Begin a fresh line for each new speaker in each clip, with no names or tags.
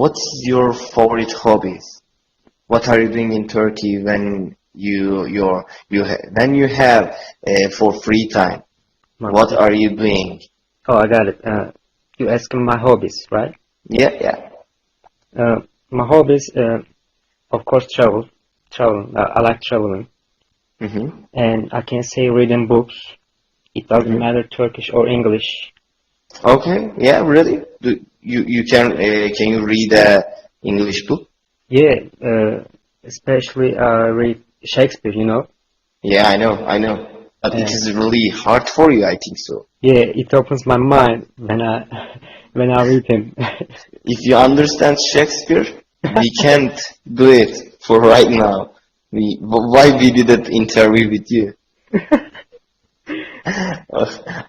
what's your favorite hobbies? What are you doing in Turkey when you your you ha when you have uh, for free time? What are you doing?
Oh, I got it. Uh, you asking my hobbies, right?
Yeah, yeah.
Uh, my hobbies, uh, of course, travel. Travel. Uh, I like traveling,
Mm-hmm.
and I can say reading books. It doesn't
Mhm.
matter Turkish or English.
Okay. Yeah, really? Do you you can uh, can you read English book?
Yeah, uh, especially uh, read Shakespeare. You know.
Yeah, I know, I know. But it
Yeah.
really hard for you, I think so.
Yeah, it opens my mind when I when I read him.
If you understand Shakespeare, we can't do it for right now. We why we did that interview with you?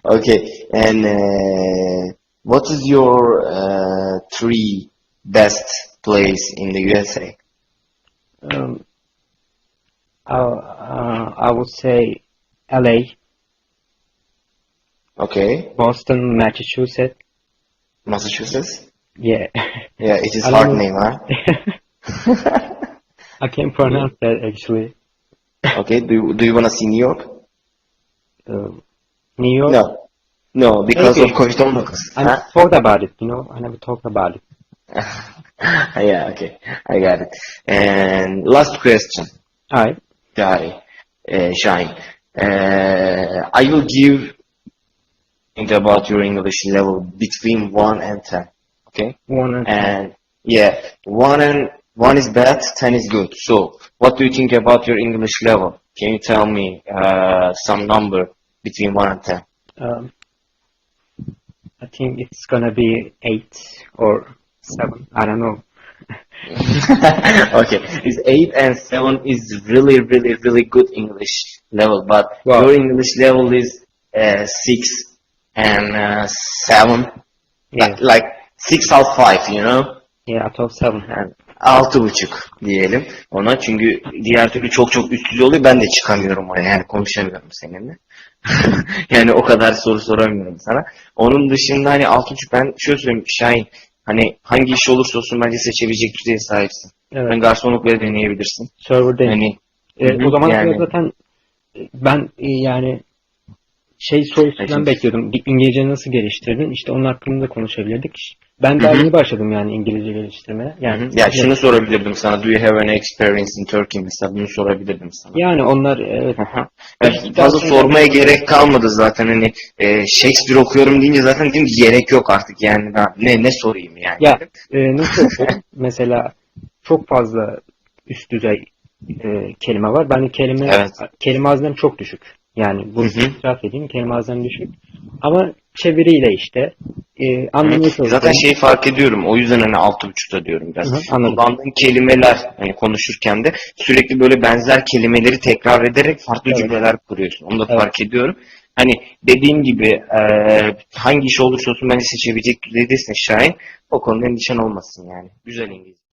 Okay, and uh, what is your uh, three best place in the USA?
um, I uh, I would say L.A.,
Okay,
Boston, Massachusetts.
Massachusetts.
Yeah.
Yeah, it is
I
hard name, huh?
I can't pronounce that actually.
Okay, do you, do you wanna see New York?
Um, New York.
No, no, because
Okay.
of COVID-19.
I
huh?
never thought about it, you know. I never talked about it.
yeah, okay, I got it. And last question,
Alright.
Shai, uh, Shine. Uh, I will give think about your English level between one and ten. Okay,
One and
and yeah, one and one is bad, ten is good. So, what do you think about your English level? Can you tell me uh, some number between one and ten?
um, I think it's gonna be eight or seven. I don't know.
okay, is eight and seven is really, really, really good English level, but
Wow.
your English level is uh, six and uh, seven,
Yeah.
like, like six out five, you know?
Yeah, I thought seven.
Yani altı buçuk diyelim ona çünkü diğer türlü çok çok üst düzey oluyor ben de çıkamıyorum oraya yani konuşamıyorum seninle. yani o kadar soru soramıyorum sana. Onun dışında hani altı buçuk ben şöyle söyleyeyim Şahin hani hangi iş olursa olsun bence seçebilecek düzeye sahipsin.
Evet.
Ben garsonluk bile deneyebilirsin.
Server'dayım.
Hani
E,
Hı hı,
o zaman
yani.
zaten ben e, yani şey sorusundan bekliyordum. İngilizce nasıl geliştirdin? İşte onun hakkında da konuşabilirdik. Ben daha
Hı hı.
yeni başladım yani İngilizce geliştirmeye. Yani
ya şunu sorabilirdim sana. Do you have any experience in Turkey mesela bunu sorabilirdim sana.
yani onlar evet.
Yani fazla sormaya gerek kalmadı zaten hani e, Shakespeare okuyorum deyince zaten dedim ki gerek yok artık yani daha ne ne sorayım yani.
Ya e, nasıl? Mesela çok fazla üst düzey e, kelime var. Ben de kelime
Evet.
kelime haznem çok düşük. Yani
hı.
itiraf edeyim kelime haznem düşük. Ama çeviriyle işte e, anlamaya çalışıyorum.
Zaten şeyi fark ediyorum. O yüzden hani altı buçukta diyorum biraz.
Hı hı, anladım.
Kullandığın kelimeler hani konuşurken de sürekli böyle benzer kelimeleri tekrar ederek farklı
Evet.
cümleler kuruyorsun. Onu da
Evet.
fark ediyorum. Hani dediğim gibi e, hangi iş olursa olsun bence seçebilecek düzeydesin Şahin. O konuda endişen olmasın yani. Güzel İngilizce.